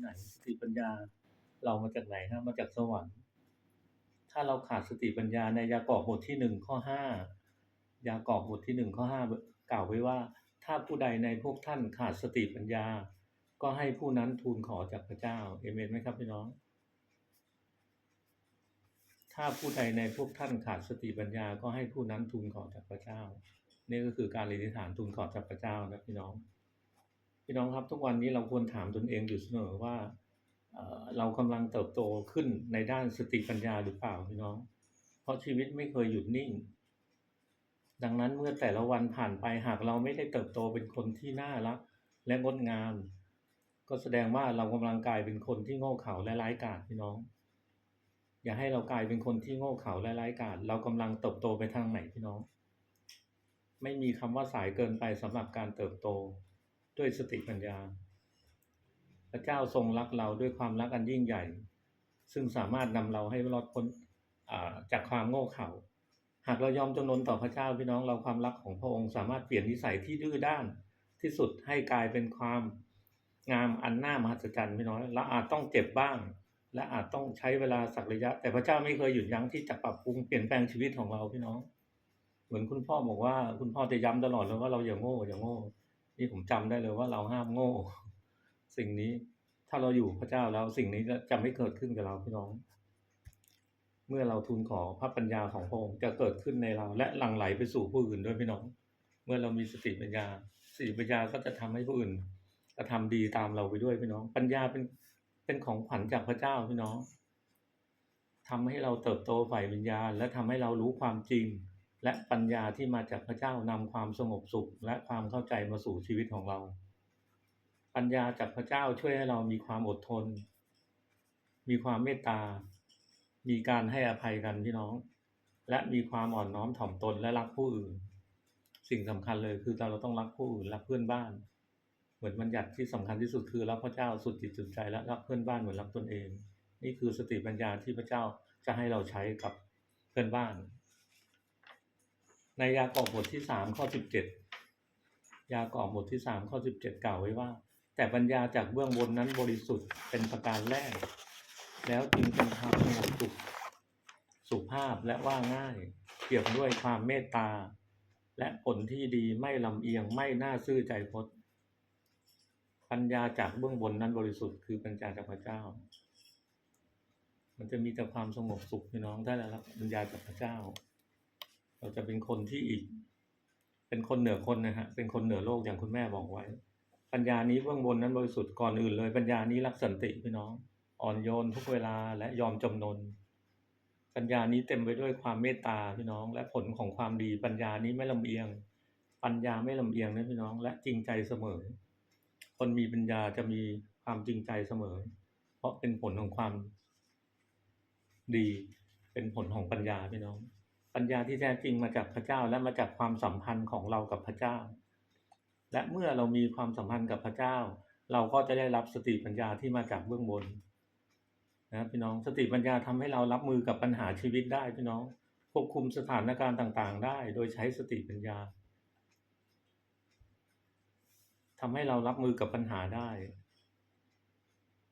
ไหนสติปัญญาเรามาจากไหนฮะมาจากสวรรค์ ถ้าเราขาดสติปัญญาในยากอบบทที่หนึ่งข้อห้ายากอบบทที่หนึ่งข้อห้ากล่าวไว้ว่า ถ้าผู้ใดในพวกท่านขาดสติปัญญา ก็ให้ผู้นั้นทูลขอจากพระเจ้าเอเมนไหมครับพี่น้อง ถ้าผู้ใดในพวกท่านขาดสติปัญญา ก็ให้ผู้นั้นทูลขอจากพระเจ้า นี่ก็คือการอธิษฐานทูลขอจากพระเจ้านะพี่น้อง พี่น้องครับทุกวันนี้เราควรถามตนเองอยู่เสมอว่าเรากำลังเติบโตขึ้นในด้านสติปัญญาหรือเปล่าพี่น้อง เพราะชีวิตไม่เคยหยุดนิ่ง ดังนั้นเมื่อแต่ละวันผ่านไปหากเราไม่ได้เติบโตเป็นคนที่น่ารัก และงดงาม ก็แสดงว่าเรากำลังกลายเป็นคนที่โง่เขลาและร้ายกาจพี่น้อง อย่าให้เรากลายเป็นคนที่โง่เขลาและร้ายกาจเรากำลังเติบโตไปทางไหนพี่น้อง ไม่มีคำว่าสายเกินไปสำหรับการเติบโต ด้วยสติปัญญา พระเจ้าทรงรักเราด้วยความรักอันยิ่งใหญ่ ซึ่งสามารถนำเราให้รอดพ้นจากความโง่เขลาหากเรายอมจำนนต่อพระเจ้าพี่น้องเราความรักของพระองค์สามารถเปลี่ยนนิสัยที่ดื้อด้านที่สุดให้กลายเป็นความงามอันน่ามหัศจรรย์พี่น้องและอาจต้องเจ็บบ้าง และอาจต้องใช้เวลาสักระยะ แต่พระเจ้าไม่เคยหยุดยั้งที่จะปรับปรุงเปลี่ยนแปลงชีวิตของเราพี่น้อง เหมือนคุณพ่อบอกว่า คุณพ่อจะย้ำตลอดเลยว่าเราอย่าโง่อย่าโง่ นี่ผมจำได้เลยว่าเราห้ามโง่ สิ่งนี้ถ้าเราอยู่พระเจ้าแล้วสิ่งนี้จะไม่เกิดขึ้นกับเราพี่น้อง เมื่อเราทูลขอพระปัญญาของพระองค์จะเกิดขึ้นในเรา และหลั่งไหลไปสู่ผู้อื่นด้วยพี่น้อง เมื่อเรามีสติปัญญาสติปัญญาก็จะทำให้ผู้อื่นกระทำดีตามเราไปด้วยพี่น้อง ปัญญาเป็นเป็นของขวัญจากพระเจ้าพี่น้องทำให้เราเติบโตฝ่ายวิญญาณและทำให้เรารู้ความจริง และปัญญาที่มาจากพระเจ้านำความสงบสุขและความเข้าใจมาสู่ชีวิตของเรา ปัญญาจากพระเจ้าช่วยให้เรามีความอดทน มีความเมตตา มีการให้อภัยกันพี่น้อง และมีความอ่อนน้อมถ่อมตนและรักผู้อื่น สิ่งสำคัญเลยคือเราต้องรักผู้อื่นรักเพื่อนบ้าน เหมือนบัญญัติที่สำคัญที่สุดคือรักพระเจ้าสุดจิตสุดใจและรักเพื่อนบ้านเหมือนรักตนเอง นี่คือสติปัญญาที่พระเจ้าจะให้เราใช้กับเพื่อนบ้าน ในยากอบบทที่สามข้อสิบเจ็ดยากอบบทที่สามข้อสิบเจ็ดกล่าวไว้ว่า แต่ปัญญาจากเบื้องบนนั้นบริสุทธิ์เป็นประการแรก แล้วจึงเป็นความสงบสุขสุภาพและว่าง่ายเกี่ยวด้วยความเมตตา และผลที่ดีไม่ลำเอียงไม่น่าซื่อใจพจน์ปัญญาจากเบื้องบนนั้นบริสุทธิ์คือปัญญาจากพระเจ้า มันจะมีแต่ความสงบสุขพี่น้องถ้าเรารับปัญญาจากพระเจ้า เราจะเป็นคนที่อีก เป็นคนเหนือคนนะฮะ เป็นคนเหนือโลกอย่างคุณแม่บอกไว้ ปัญญานี้เบื้องบนนั้นบริสุทธิ์ก่อนอื่นเลย ปัญญานี้รักสันติพี่น้อง อ่อนโยนทุกเวลาและยอมจำนน ปัญญานี้เต็มไปด้วยความเมตตาพี่น้อง และผลของความดี ปัญญานี้ไม่ลำเอียง ปัญญาไม่ลำเอียงนะพี่น้อง และจริงใจเสมอ คนมีปัญญาจะมีความจริงใจเสมอ เพราะเป็นผลของความดี เป็นผลของปัญญาพี่น้อง ปัญญาที่แท้จริงมาจากพระเจ้าและมาจากความสัมพันธ์ของเรากับพระเจ้า และเมื่อเรามีความสัมพันธ์กับพระเจ้า เราก็จะได้รับสติปัญญาที่มาจากเบื้องบนนะพี่น้องสติปัญญาทำให้เรารับมือกับปัญหาชีวิตได้พี่น้องควบคุมสถานการณ์ต่างๆ ได้ โดยใช้สติปัญญาทำให้เรารับมือกับปัญหาได้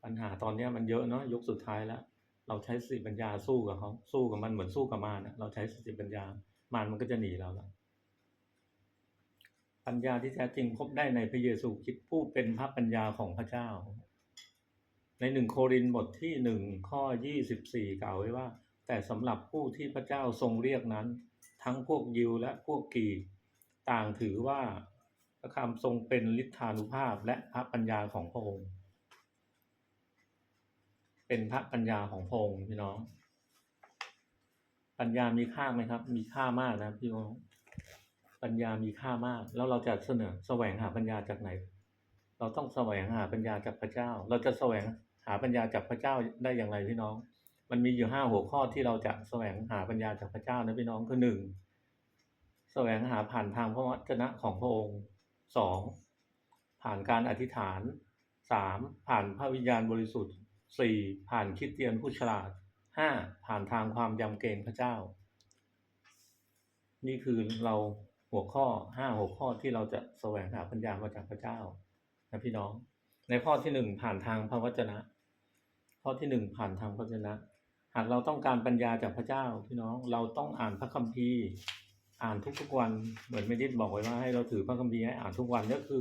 ปัญหาตอนนี้มันเยอะเนาะยกสุดท้ายแล้ว เราใช้สติปัญญาสู้กับเขาสู้กับมันเหมือนสู้กับมารนะเราใช้สติปัญญามารมันก็จะหนีเราล้วปัญญาที่แท้จริงพบได้ในพระเยซูคริสต์ผู้เป็นพระปัญญาของพระเจ้า ในหนึ่งโครินบทที่หนึ่งข้อยี่สิบสี่กล่าวไว้ว่า แต่สำหรับผู้ที่พระเจ้าทรงเรียกนั้น ทั้งพวกยิวและพวกกีต่างถือว่าพระคำทรงเป็นฤทธานุภาพและพระปัญญาของพระองค์ เป็นพระปัญญาของพระองค์พี่น้อง ปัญญามีค่าไหมครับ มีค่ามากนะพี่น้องปัญญามีค่ามาก แล้วเราจะเสนอแสวงหาปัญญาจากไหน เราต้องแสวงหาปัญญาจากพระเจ้า เราจะแสวงหาปัญญาจากพระเจ้าได้อย่างไรพี่น้อง มันมีอยู่ห้าหัวข้อที่เราจะแสวงหาปัญญาจากพระเจ้านะพี่น้องคือหนึ่งแสวงหาผ่านทางพระวจนะของพระองค์สองผ่านการอธิษฐานสามผ่านพระวิญญาณบริสุทธิ์ สี่ผ่านคิดเตียนผู้ฉลาดห้าผ่านทางความยำเกรงพระเจ้า นี่คือเราหัวข้อห้าหัวข้อที่เราจะแสวงหาปัญญามาจากพระเจ้านะพี่น้อง ในข้อที่หนึ่งผ่านทางพระวจนะ ข้อที่หนึ่งผ่านทางพระวจนะ หากเราต้องการปัญญาจากพระเจ้าพี่น้องเราต้องอ่านพระคัมภีร์อ่านทุกๆวันเหมือนไม่ได้บอกไว้ว่าให้เราถือพระคัมภีร์ให้อ่านทุกวันก็คือ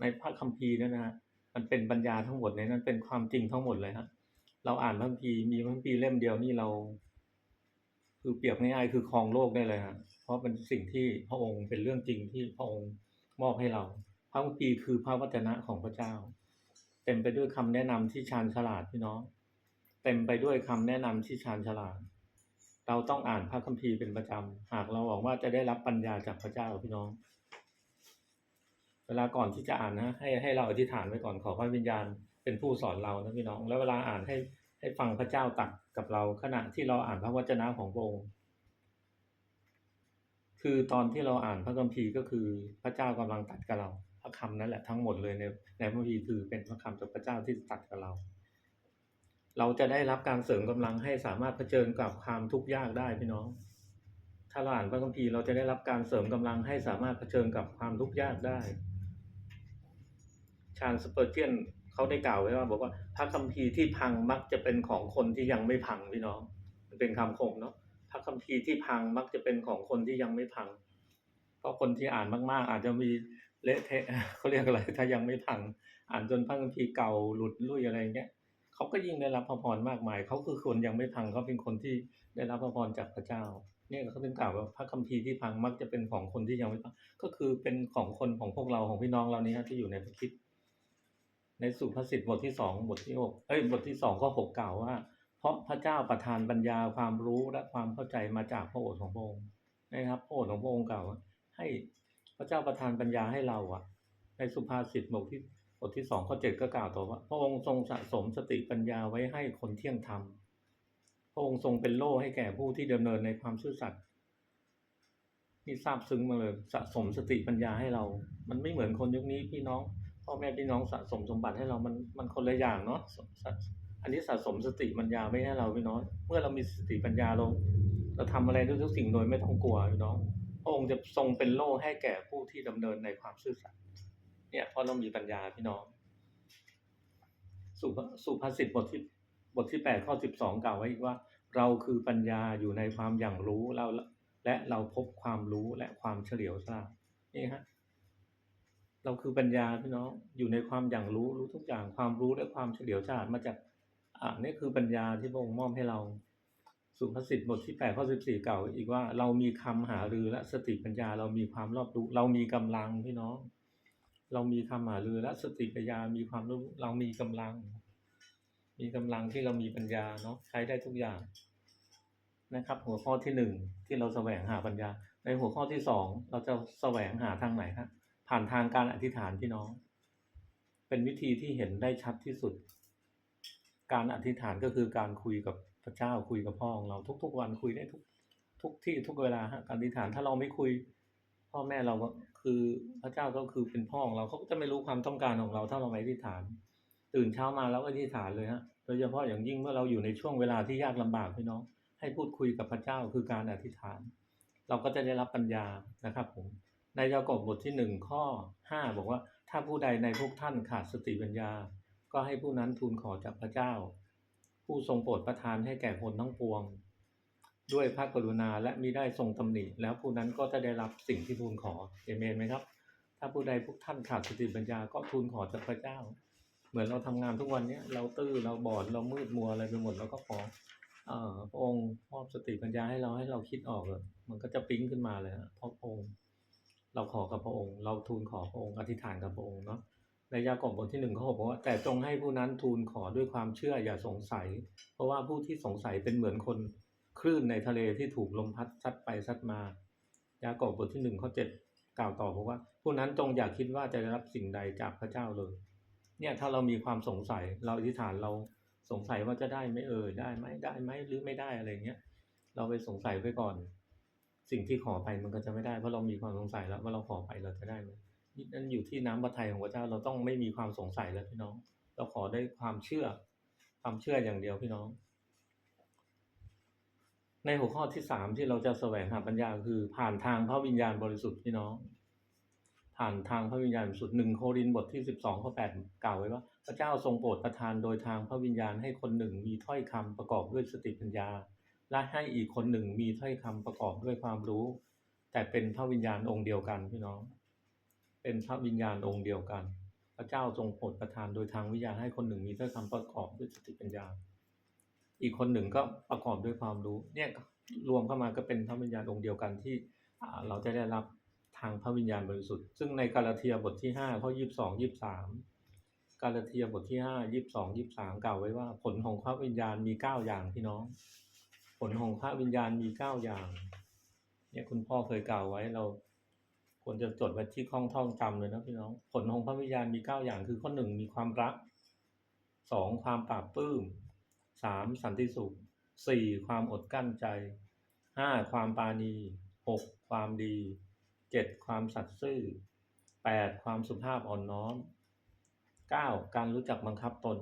ในพระคัมภีร์นั่นนะฮะ มันเป็นปัญญาทั้งหมดในนั้นเป็นความจริงทั้งหมดเลยฮะเราอ่านพระคัมภีร์มีพระคัมภีร์เล่มเดียวนี่เรา คือเปรียบง่ายๆคือครองโลกได้เลยฮะเพราะเป็นสิ่งที่พระองค์เป็นเรื่องจริงที่พระองค์มอบให้เรา พระคัมภีร์คือพระวจนะของพระเจ้า เต็มไปด้วยคำแนะนำที่ชาญฉลาดพี่น้อง เต็มไปด้วยคำแนะนำที่ชาญฉลาด เราต้องอ่านพระคัมภีร์เป็นประจำหากเราหวังว่าจะได้รับปัญญาจากพระเจ้าพี่น้อง เวลาก่อนที่จะอ่านนะให้ให้เราอธิษฐานไว้ก่อนขอพระวิญญาณเป็นผู้สอนเรานะพี่น้อง แล้วเวลาอ่านให้ให้ฟังพระเจ้าตักกับเราขณะที่เราอ่านพระวจนะของพระองค์คือตอนที่เราอ่านพระคัมภีร์ก็คือพระเจ้ากำลังตัดกับเรา พระคำนั้นแหละทั้งหมดเลยในในพระคัมภีร์คือเป็นพระคำจากพระเจ้าที่ตัดกับเรา เราจะได้รับการเสริมกำลังให้สามารถเผชิญกับความทุกข์ยากได้พี่น้อง ถ้าเราอ่านพระคัมภีร์เราจะได้รับการเสริมกำลังให้สามารถเผชิญกับความทุกข์ยากได้ ชาญสเปอร์เจียนเขาได้กล่าวไว้ว่า บอกว่าพระคัมภีร์ที่พังมักจะเป็นของคนที่ยังไม่พังพี่น้องมันเป็นคำคมเนาะพระคัมภีร์ที่พังมักจะเป็นของคนที่ยังไม่พัง เพราะคนที่อ่านมากๆ อาจจะมีเละเทะเขาเรียกอะไรถ้ายังไม่พัง อ่านจนพระคัมภีร์เก่าหลุดลุ่ยอะไรเงี้ยเขาก็ยิ่งได้รับพระพรมากมายเขาคือคนยังไม่พังเขาเป็นคนที่ได้รับพระพรจากพระเจ้า เนี่ยเขาถึงกล่าวว่าพระคัมภีร์ที่พังมักจะเป็นของคนที่ยังไม่พังก็คือเป็นของคนของพวกเราของพี่น้องเรานี้ที่อยู่ในพระคิด ในสุภาษิตบทที่สองบทที่หกเอ้ยบทที่สองข้อหกกล่าวว่า เพราะพระเจ้าประทานปัญญาความรู้และความเข้าใจมาจากพระโอษฐ์ของพระองค์นะครับพระโอษฐ์ของพระองค์กล่าวว่าให้พระเจ้าประทานปัญญาให้เราอะในสุภาษิตบทที่บทที่สองข้อเจ็ดก็กล่าวต่อว่า พระองค์ทรงสะสมสติปัญญาไว้ให้คนเที่ยงธรรมพระองค์ทรงเป็นโล่ให้แก่ผู้ที่ดำเนินในความซื่อสัตย์นี่ซาบซึ้งมาเลยสะสมสติปัญญาให้เรา มันไม่เหมือนคนยุคนี้พี่น้อง พ่อแม่พี่น้องสะสมสมบัติให้เรามันมันคนละอย่างเนาะอันนี้สะสมสติปัญญาไม่ให้เราพี่น้องเมื่อเรามีสติปัญญาเราเราทำอะไรทุกๆสิ่งโดยไม่ต้องกลัวพี่น้องพระองค์จะทรงเป็นโล่ให้แก่ผู้ที่ดำเนินในความซื่อสัตย์เนี่ยเพราะเรามีปัญญาพี่น้องสุสุภาษิตบทที่บทที่แปดข้อสิบสองกล่าวไว้อีกว่า เราคือปัญญาอยู่ในความอย่างรู้เราและเราพบความรู้และความเฉลียวฉลาดนี่ฮะ เราคือปัญญาพี่น้องอยู่ในความอย่างรู้รู้ทุกอย่างความรู้และความเฉลียวฉลาดมาจากอ่านี่คือปัญญาที่พระองค์มอบให้เรา สุภาษิตบทที่แปดข้อสิบสี่เก่าอีกว่าเรามีคำหารือและสติปัญญา เรามีความรอบรู้ เรามีกำลังพี่น้อง เรามีคำหารือและสติปัญญา มีความรู้เรามีกำลัง มีกำลังที่เรามีปัญญาเนาะใช้ได้ทุกอย่างนะครับ หัวข้อที่หนึ่งที่เราแสวงหาปัญญา ในหัวข้อที่สองเราจะแสวงหาทางไหนครับ ผ่านทางการอธิษฐานพี่น้อง เป็นวิธีที่เห็นได้ชัดที่สุด การอธิษฐานก็คือการคุยกับพระเจ้าคุยกับพ่อของเราทุก ๆ วันคุยได้ทุกทุกที่ทุกเวลาฮะการอธิษฐานถ้าเราไม่คุย พ่อแม่เราก็คือพระเจ้าก็คือเป็นพ่อของเราเขาก็จะไม่รู้ความต้องการของเราถ้าเราไม่อธิษฐาน ตื่นเช้ามาแล้วก็อธิษฐานเลยฮะโดยเฉพาะอย่างยิ่งเมื่อเราอยู่ในช่วงเวลาที่ยากลำบากพี่น้อง ให้พูดคุยกับพระเจ้าคือการอธิษฐาน เราก็จะได้รับปัญญานะครับผม ในยากอบบทที่หนึ่งข้อห้าบอกว่า ถ้าผู้ใดในพวกท่านขาดสติปัญญา ก็ให้ผู้นั้นทูลขอจากพระเจ้า ผู้ทรงโปรดประทานให้แก่คนทั้งปวง ด้วยพระกรุณาและมิได้ทรงตำหนิแล้วผู้นั้นก็จะได้รับสิ่งที่ทูลขอเอเมนไหมครับ ถ้าผู้ใดพวกท่านขาดสติปัญญาก็ทูลขอจากพระเจ้า เหมือนเราทำงานทุกวันเนี้ยเราตื้อเราบอดเรามืดมัวอะไรไปหมดเราก็ขอเอ่อพระองค์มอบสติปัญญาให้เราให้เราคิดออกเลยมันก็จะปิ๊งขึ้นมาเลยฮะเพราะพระองค์ เราขอกับพระองค์ เราทูลขอพระองค์อธิษฐานกับพระองค์เนาะในยากอบบทที่หนึ่งเขาบอกว่าแต่จงให้ผู้นั้นทูลขอด้วยความเชื่ออย่าสงสัย เพราะว่าผู้ที่สงสัยเป็นเหมือนคนคลื่นในทะเลที่ถูกลมพัดซัดไปซัดมา ยากอบบทที่หนึ่งข้อเจ็ดกล่าวต่อบอกว่า ผู้นั้นจงอย่าคิดว่าจะได้รับสิ่งใดจากพระเจ้าเลย เนี่ยถ้าเรามีความสงสัยเราอธิษฐานเราสงสัยว่าจะได้ไหมเอ่ยได้ไหมได้ไหมหรือไม่ได้อะไรเงี้ยเราไปสงสัยไว้ก่อน สิ่งที่ขอไปมันก็จะไม่ได้เพราะเรามีความสงสัยแล้วว่าเราขอไปเราจะได้ไหมนี่นั่นอยู่ที่น้ำพระทัยของพระเจ้าเราต้องไม่มีความสงสัยแล้วพี่น้อง เราขอได้ความเชื่อ ความเชื่ออย่างเดียวพี่น้อง ในหัวข้อที่สามที่เราจะแสวงหาปัญญาคือ ผ่านทางพระวิญญาณบริสุทธิ์พี่น้อง ผ่านทางพระวิญญาณบริสุดหนึ่งโครินบทที่สิบสองข้อแปดกล่าวไว้ว่า พระเจ้าทรงโปรดประทานโดยทางพระวิญญาณให้คนหนึ่งมีถ้อยคำประกอบด้วยสติปัญญา และให้อีกคนหนึ่งมีถ้อยคำประกอบด้วยความรู้ แต่เป็นพระวิญญาณองค์เดียวกันพี่น้อง เป็นพระวิญญาณองค์เดียวกัน พระเจ้าทรงโปรดประทานโดยทางวิญญาณให้คนหนึ่งมีถ้อยคำประกอบด้วยสติปัญญา อีกคนหนึ่งก็ประกอบด้วยความรู้ เนี่ยรวมเข้ามาก็เป็นพระวิญญาณองค์เดียวกันที่เราจะได้รับทางพระวิญญาณบริสุทธิ์ ซึ่งในกาลาเทียบทที่ห้าข้อยี่สิบสองยี่สิบสามกาลาเทียบทที่ห้ายี่สิบสองยี่สิบสามกล่าวไว้ว่าผลของพระวิญญาณมีเก้าอย่างพี่น้อง ผลของพระวิญญาณมีเก้าอย่าง เนี่ยคุณพ่อเคยกล่าวไว้เราควรจะจดไว้ที่ข้องท่องจำเลยนะพี่น้อง ผลของพระวิญญาณมีเก้าอย่างคือข้อหนึ่งมีความรักสองความปราบปลื้มสามสันติสุขสี่ความอดกลั้นใจห้าความปาณีหกความดีเจ็ดความสัตย์ซื่อแปดความสุภาพอ่อนน้อมเก้าการรู้จักบังคับตน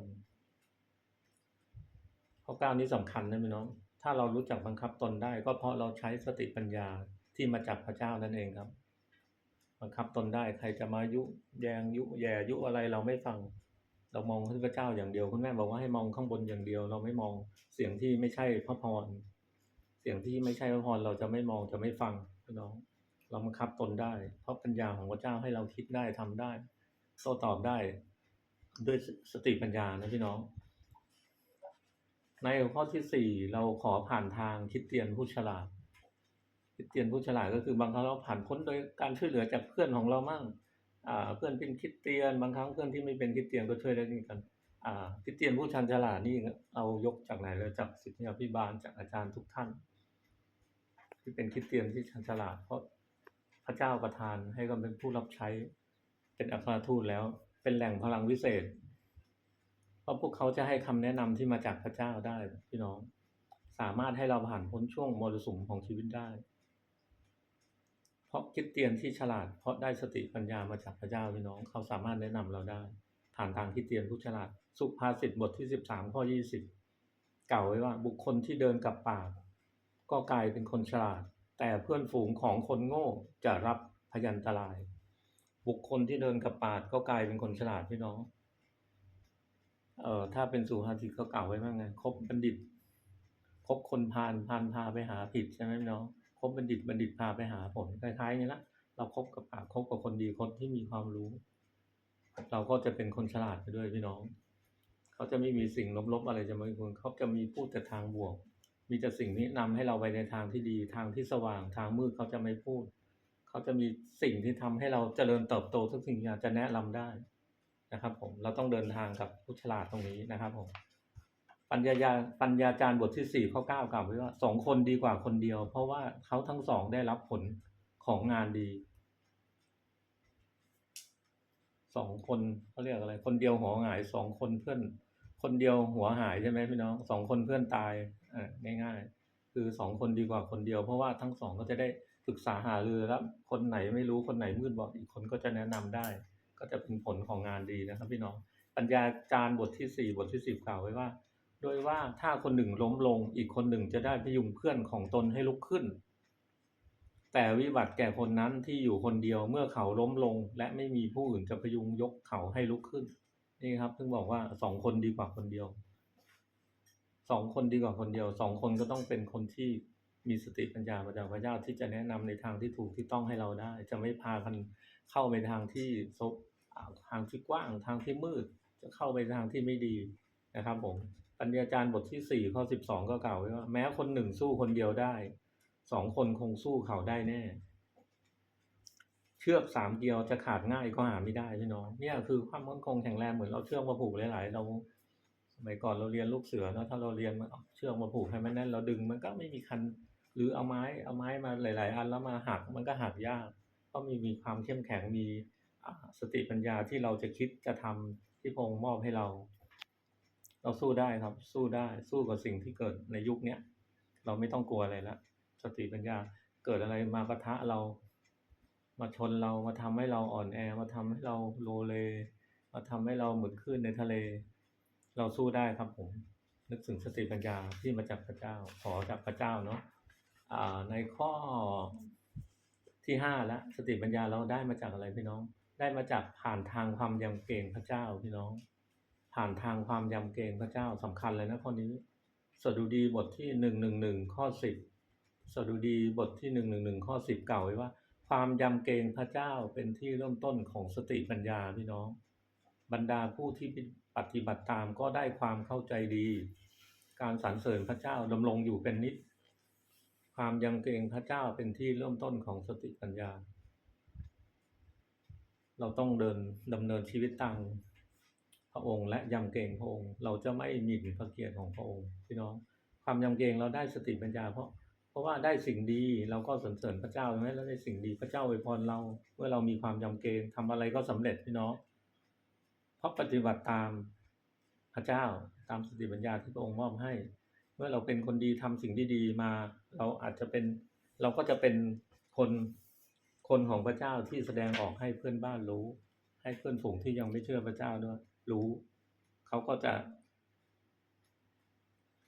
ข้อเก้านี้สำคัญนะพี่น้อง ถ้าเรารู้จักบังคับตนได้ ก็เพราะเราใช้สติปัญญาที่มาจากพระเจ้านั่นเองครับ บังคับตนได้ใครจะมายุแยงยุแย่ยุอะไรเราไม่ฟัง เรามองพระเจ้าอย่างเดียวคุณแม่บอกว่าให้มองข้างบนอย่างเดียว เราไม่มองเสียงที่ไม่ใช่พระพรเสียงที่ไม่ใช่พระพรเราจะไม่มองจะไม่ฟังพี่น้อง เราบังคับตนได้ เพราะปัญญาของพระเจ้าให้เราคิดได้ทำได้โต้ตอบได้ ด้วยสติปัญญานะพี่น้อง ในข้อที่สี่เราขอผ่านทางคิดเตียนผู้ฉลาดคิดเตียนผู้ฉลาดก็คือบางครั้งเราผ่านพ้นโดยการช่วยเหลือจากเพื่อนของเรามั่งเพื่อนเป็นคิดเตียน บางครั้งเพื่อนที่ไม่เป็นคิดเตียนก็ช่วยได้เหมือนกันอ่าคริดเตียนผู้ชันฉลาดนี่เอายกจากไหนเลยจากศิษยาพิบาลจากอาจารย์ทุกท่าน ที่เป็นคิดเตียนที่ชันฉลาด เพราะพระเจ้าประทานให้เขาเป็นผู้รับใช้เป็นอัครทูตแล้ว เป็นแหล่งพลังวิเศษ เพราะพวกเขาจะให้คำแนะนำที่มาจากพระเจ้าได้พี่น้อง สามารถให้เราผ่านพ้นช่วงมรสุมของชีวิตได้ เพราะคิดเตียนที่ฉลาด เพราะได้สติปัญญามาจากพระเจ้าพี่น้อง เขาสามารถแนะนำเราได้ ผ่านทางคิดเตียนผู้ฉลาด สุภาษิตบทที่สิบสามข้อยี่สิบกล่าวไว้ว่า บุคคลที่เดินกับป่าก็กลายเป็นคนฉลาด แต่เพื่อนฝูงของคนโง่จะรับพยันตราย บุคคลที่เดินกับป่าก็กลายเป็นคนฉลาดพี่น้อง เอ่อถ้าเป็นสุภาษิตก็กล่าวไว้ว่าไงคบบัณฑิตคบคนพาลพาลพาไปหาผิดใช่ไหมน้องคบบัณฑิตบัณฑิตพาไปหาผลคล้ายๆอย่างนี้ละเราคบกับป่าคบกับคนดีคนที่มีความรู้ เราก็จะเป็นคนฉลาดไปด้วยพี่น้อง เขาจะไม่มีสิ่งลบๆอะไรจะมาคุณเขาจะมีพูดแต่ทางบวก มีแต่สิ่งที่นำให้เราไปในทางที่ดีทางที่สว่างทางมืดเขาจะไม่พูด เขาจะมีสิ่งที่ทำให้เราเจริญเติบโตทุกสิ่งอย่างจะแนะนำได้ นะครับผมเราต้องเดินทางกับผู้ฉลาดตรงนี้นะครับผมปัญญาปัญญาจารย์บทที่สี่ข้อเก้ากล่าวไว้ว่าสองคนดีกว่าคนเดียว เพราะว่าเขาทั้งสองได้รับผลของงานดีสองคนเขาเรียกอะไร คนเดียวหัวหายสองคนเพื่อน คนเดียวหัวหายใช่ไหมพี่น้องสองคนเพื่อนตายอ่าง่ายๆ คือสองคนดีกว่าคนเดียว เพราะว่าทั้งสองก็จะได้ปรึกษาหารือแล้วคนไหนไม่รู้คนไหนมืดบอดอีกคนก็จะแนะนำได้ ก็จะเป็นผลของงานดีนะครับ พี่น้องปัญญาจารย์บทที่สี่บทที่สิบกล่าวไว้ว่า โดยว่าถ้าคนหนึ่งล้มลง อีกคนหนึ่งจะได้พยุงเพื่อนของตนให้ลุกขึ้น แต่วิบัติแก่คนนั้นที่อยู่คนเดียวเมื่อเขาล้มลง และไม่มีผู้อื่นจะพยุงยกเขาให้ลุกขึ้นนี่ครับถึงบอกว่าสองคนดีกว่าคนเดียวสองคนดีกว่าคนเดียวสองคนก็ต้องเป็นคนที่มีสติปัญญามาจากพระเจ้าที่จะแนะนำในทางที่ถูกที่ต้องให้เราได้ จะไม่พากันเข้าไปทางที่ซบ ทางที่กว้างทางที่มืด จะเข้าไปทางที่ไม่ดีนะครับผมปัญญาจารย์บทที่สี่ข้อสิบสองก็กล่าวไว้ว่าแม้คนหนึ่งสู้คนเดียวได้สองคนคงสู้เขาได้แน่ เชือกสามเกลียวจะขาดง่ายก็หาไม่ได้พี่น้องเนี่ยคือความมั่นคงแข็งแรงเหมือนเราเชือกมาผูกหลายๆเราสมัยก่อนเราเรียนลูกเสือเนอะถ้าเราเรียนมันเอาเชือกมาผูกให้มันแน่นเราดึงมันก็ไม่มีคันหรือเอาไม้เอาไม้มาหลาย ๆ อันแล้วมาหักมันก็หักยากเพราะมีมีความเข้มแข็งมี สติปัญญาที่เราจะคิดจะทำที่พงมอบให้เรา เราสู้ได้ครับ สู้ได้ สู้กับสิ่งที่เกิดในยุคเนี้ยเราไม่ต้องกลัวอะไรละสติปัญญาเกิดอะไรมาปะทะเรา มาชนเรามาทำให้เราอ่อนแอ มาทำให้เราโลเล มาทำให้เราเหมือนคลื่นในทะเล เราสู้ได้ครับผม นึกถึงสติปัญญาที่มาจากพระเจ้า ขอจากพระเจ้าเนาะอ่าในข้อที่ห้าแล้วสติปัญญาเราได้มาจากอะไรพี่น้อง ได้มาจากผ่านทางความยำเกรงพระเจ้าพี่น้อง ผ่านทางความยำเกรงพระเจ้าสำคัญเลยนะข้อนี้สดุดีบทที่หนึ่งหนึ่งหนึ่งข้อสิบสดุดีบทที่หนึ่งหนึ่งหนึ่งข้อสิบเก่าไว้ว่า ความยำเกรงพระเจ้าเป็นที่เริ่มต้นของสติปัญญาพี่น้อง บรรดาผู้ที่ปฏิบัติตามก็ได้ความเข้าใจดี การสรรเสริญพระเจ้าดำรงอยู่เป็นนิจความยำเกรงพระเจ้าเป็นที่เริ่มต้นของสติปัญญา เราต้องเดินดำเนินชีวิตตามพระองค์และยำเกรงพระองค์ เราจะไม่หมิ่นพระเกียรติของพระองค์พี่น้อง ความยำเกรงเราได้สติปัญญาเพราะ เพราะว่าได้สิ่งดีเราก็สรรเสริญพระเจ้าใช่ไหมแล้วได้สิ่งดีพระเจ้าอวยพรเรา เมื่อเรามีความยำเกรงทำอะไรก็สำเร็จพี่น้อง เพราะปฏิบัติตามพระเจ้าตามสติปัญญาที่พระองค์มอบให้ เมื่อเราเป็นคนดีทำสิ่งที่ดีมา เราอาจจะเป็นเราก็จะเป็นคน คนของพระเจ้าที่แสดงออกให้เพื่อนบ้านรู้ ให้เพื่อนฝูงที่ยังไม่เชื่อพระเจ้าด้วยรู้ เขาก็จะ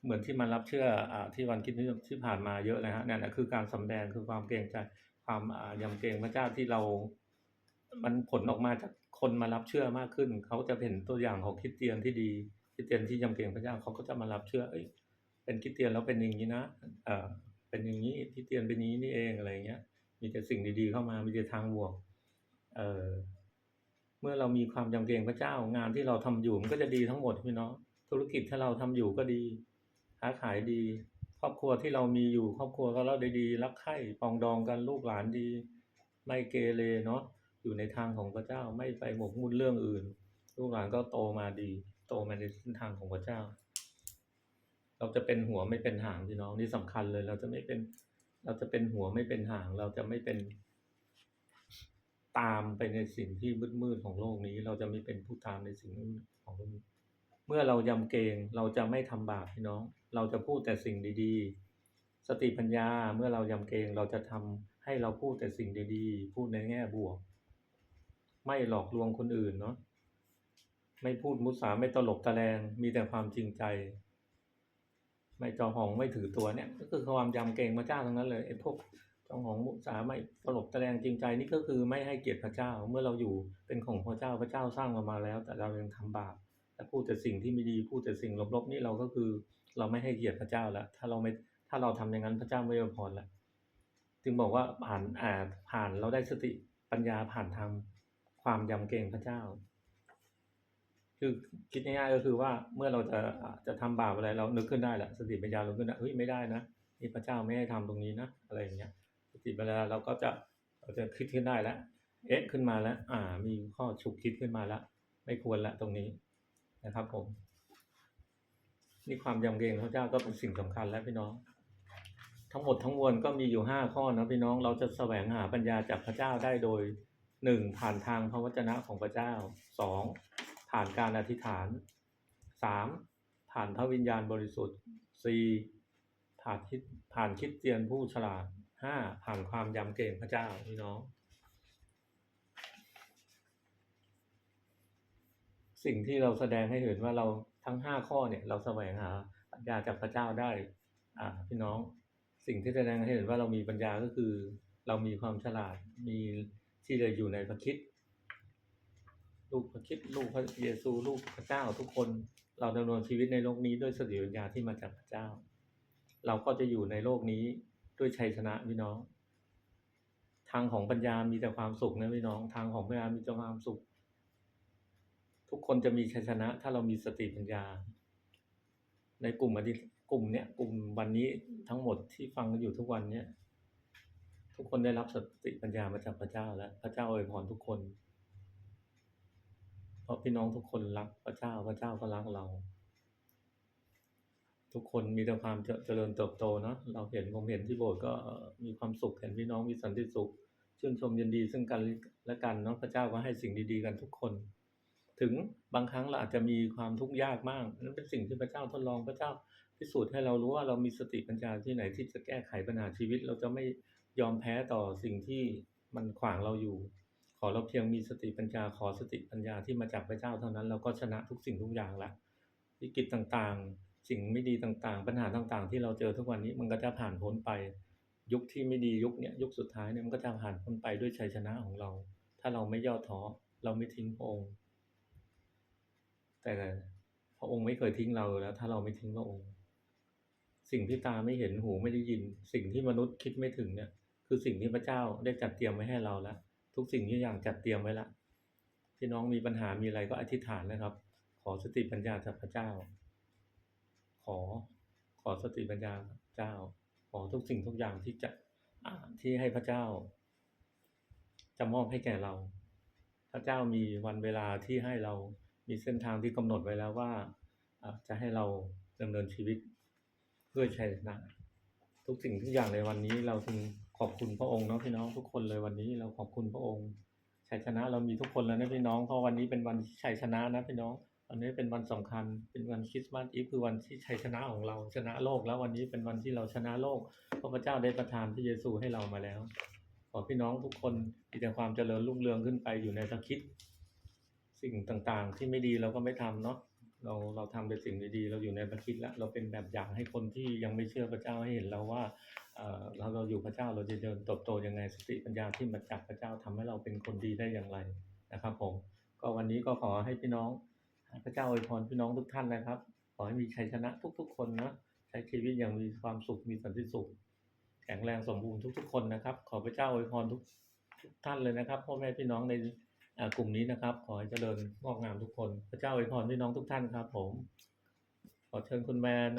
เหมือนที่มารับเชื่ออ่ที่วันคิดที่ที่ผ่านมาเยอะเลยฮะนั่นนะคือการสำแดงคือความเกรงใจความอ่ายำเกรงพระเจ้าที่เรา มันผลออกมาจากคนมารับเชื่อมากขึ้น เขาจะเห็นตัวอย่างของคริสเตียนที่ดีคริสเตียนที่ยำเกรงพระเจ้าเขาก็จะมารับเชื่อ เอ้ยเป็นคริสเตียนแล้วเป็นอย่างนี้นะเออเป็นอย่างนี้คริสเตียนเป็นนี้นี่เองอะไรเงี้ย มีแต่สิ่งดีๆเข้ามา มีแต่ทางบวก เออเมื่อเรามีความยำเกรงพระเจ้างานที่เราทำอยู่มันก็จะดีทั้งหมดพี่น้องธุรกิจที่เราทำอยู่ก็ดีค้าขายดี ครอบครัวที่เรามีอยู่ ครอบครัวก็เราได้ดีรักใคร่ปองดองกันลูกหลานดี ไม่เกเรเนาะอยู่ในทางของพระเจ้าไม่ไปหมกมุ่นเรื่องอื่น ลูกหลานก็โตมาดี โตมาในเส้นทางของพระเจ้า เราจะเป็นหัวไม่เป็นหางพี่น้องนี่สำคัญเลย เราจะไม่เป็น เราจะเป็นหัวไม่เป็นหาง เราจะไม่เป็นตามไปในสิ่งที่มืดๆของโลกนี้ เราจะไม่เป็นผู้ตามในสิ่งของโลกนี้เมื่อเรายำเกรงเราจะไม่ทำบาปพี่น้อง เราจะพูดแต่สิ่งดีๆ สติปัญญาเมื่อเรายำเกรงเราจะทำให้เราพูดแต่สิ่งดีๆ พูดในแง่บวก ไม่หลอกลวงคนอื่นเนาะไม่พูดมุสาไม่ตลกตะแลงมีแต่ความจริงใจ ไม่จองหองไม่ถือตัวเนี่ย ก็คือความยำเกรงพระเจ้าทั้งนั้นเลยไอ้พวกจองหองมุสาไม่ตลกตะแลงจริงใจนี่ก็คือไม่ให้เกียรติพระเจ้า เมื่อเราอยู่เป็นของพระเจ้าพระเจ้าสร้างเรามาแล้ว แต่เรายังทำบาปและพูดแต่สิ่งที่ไม่ดีพูดแต่สิ่งลบๆนี่เราก็คือเราไม่ให้เกียรติพระเจ้าแล้วถ้าเราไม่ถ้าเราทำอย่างนั้นพระเจ้าไม่อวยพรแล้วจึงบอกว่าผ่านอ่าผ่านเราได้สติปัญญาผ่านทางความยำเกรงพระเจ้า คือคิดง่ายๆก็คือว่าเมื่อเราจะจะทำบาปอะไรเรานึกขึ้นได้แหละสติปัญญาเราขึ้นได้เฮ้ยไม่ได้นะนี่พระเจ้าไม่ให้ทำตรงนี้นะอะไรอย่างเงี้ยสติปัญญาเราก็จะเราจะคิดขึ้นได้แล้วเอ๊ะขึ้นมาแล้ว อ่า มีข้อฉุกคิดขึ้นมาแล้วไม่ควรละตรงนี้นะครับผมนี่ความยำเกรงพระเจ้าก็เป็นสิ่งสำคัญแล้วพี่น้อง ทั้งหมดทั้งมวลก็มีอยู่ห้าข้อนะพี่น้องเราจะแสวงหาปัญญาจากพระเจ้าได้โดยหนึ่งผ่านทางพระวจนะของพระเจ้าสอง ผ่านการอธิษฐานสามผ่านพระวิญญาณบริสุทธิ์สี่ผ่านคิดผ่านคิดเตียนผู้ฉลาดห้าผ่านความยำเกรงพระเจ้าพี่น้อง สิ่งที่เราแสดงให้เห็นว่าเราทั้งห้าข้อเนี่ยเราแสวงหาปัญญาจากพระเจ้าได้อ่าพี่น้องสิ่งที่แสดงให้เห็นว่าเรามีปัญญาก็คือ เรามีความฉลาดมีที่เราอยู่ในพระคิด ลูกพระคิดลูกพระเยซูลูกพระเจ้าทุกคนเราดำเนินชีวิตในโลกนี้ด้วยสติปัญญาที่มาจากพระเจ้า เราก็จะอยู่ในโลกนี้ด้วยชัยชนะพี่น้อง ทางของปัญญามีแต่ความสุขนะพี่น้อง ทางของปัญญามีแต่ความสุข ทุกคนจะมีชัยชนะถ้าเรามีสติปัญญา ในกลุ่มอดีกลุ่มเนี้ยกลุ่มวันนี้ทั้งหมดที่ฟังอยู่ทุกวันเนี้ยทุกคนได้รับสติปัญญามาจากพระเจ้าแล้ว พระเจ้าอวยพรทุกคน เพราะพี่น้องทุกคนรักพระเจ้าพระเจ้าก็รักเรา ทุกคนมีแต่ความเจเจริญเติบโตเนาะเราเห็นผมเห็นที่โบสถ์ก็มีความสุขเห็นพี่น้องมีสันติสุขชื่นชมยินดีซึ่งกันและกันเนาะพระเจ้าก็ให้สิ่งดีๆกันทุกคน ถึงบางครั้งเราอาจจะมีความทุกข์ยากมากนั่นเป็นสิ่งที่พระเจ้าทดลองพระเจ้าพิสูจน์ให้เรารู้ว่าเรามีสติปัญญาที่ไหนที่จะแก้ไขปัญหาชีวิต เราจะไม่ยอมแพ้ต่อสิ่งที่มันขวางเราอยู่ อเราเพียงมีสติปัญญาขอสติปัญญาที่มาจากพระเจ้าเท่านั้นเราก็ชนะทุกสิ่งทุกอย่างละวิกฤตต่างๆ สิ่งไม่ดีต่างๆ ปัญหาต่างๆ ที่เราเจอทุกวันนี้มันก็จะผ่านพ้นไป ยุคที่ไม่ดียุคเนี้ยยุคสุดท้ายเนี่ยมันก็จะผ่านพ้นไปด้วยชัยชนะของเรา ถ้าเราไม่ย่อท้อเราไม่ทิ้งพระองค์ แต่พระองค์ไม่เคยทิ้งเราแล้ว ถ้าเราไม่ทิ้งพระองค์ สิ่งที่ตาไม่เห็นหูไม่ได้ยิน สิ่งที่มนุษย์คิดไม่ถึงเนี่ย คือสิ่งที่พระเจ้าได้จัดเตรียมไว้ให้เราแล้ว ทุกสิ่งทุกอย่างจัดเตรียมไว้แล้วพี่น้องมีปัญหามีอะไรก็อธิษฐานนะครับ ขอสติปัญญาจากพระเจ้า ขอขอสติปัญญาเจ้า ขอทุกสิ่งทุกอย่างที่จะที่ให้พระเจ้า จะมอบให้แก่เรา พระเจ้ามีวันเวลาที่ให้เรามีเส้นทางที่กำหนดไว้แล้วว่าจะให้เราดำเนินชีวิตเพื่อชัยชนะ ทุกสิ่งทุกอย่างในวันนี้เราจึง ขอบคุณพระองค์เนาะพี่น้องทุกคนเลยวันนี้เราขอบคุณพระองค์ชัยชนะเรามีทุกคนแล้วนะพี่น้องเพราะวันนี้เป็นวันชัยชนะนะพี่น้องวันนี้เป็นวันสำคัญเป็นวันคริสต์มาสอีฟคือวันที่ชัยชนะของเราชนะโลก แล้ววันนี้เป็นวันที่เราชนะโลกเพราะพระเจ้าได้ประทานพระเยซูให้เรามาแล้ว ขอพี่น้องทุกคนมีแต่ความเจริญรุ่งเรืองขึ้นไปอยู่ในทคิดสิ่งต่างๆ ที่ไม่ดีเราก็ไม่ทำเนาะเราเราทำแต่สิ่งดีๆ เราอยู่ในพระคิดแล้วเราเป็นแบบอย่างให้คนที่ยังไม่เชื่อพระเจ้าให้เห็นเราว่า เราเราอยู่พระเจ้าเราจะเดินเติบโตยังไงสติปัญญาที่มาจากพระเจ้าทำให้เราเป็นคนดีได้อย่างไรนะครับผมก็วันนี้ก็ขอให้พี่น้องพระเจ้าอวยพรพี่น้องทุกท่านนะครับ ขอให้มีชัยชนะทุก ๆ คนนะใช้ชีวิตอย่างมีความสุขมีสันติสุข แข็งแรงสมบูรณ์ทุก ๆ คนนะครับ ขอพระเจ้าอวยพรทุกท่านเลยนะครับพ่อแม่พี่น้องในกลุ่มนี้นะครับ ขอให้เจริญงอกงามทุกคน พระเจ้าอวยพรพี่น้องทุกท่านครับ ผม ขอเชิญคุณแมน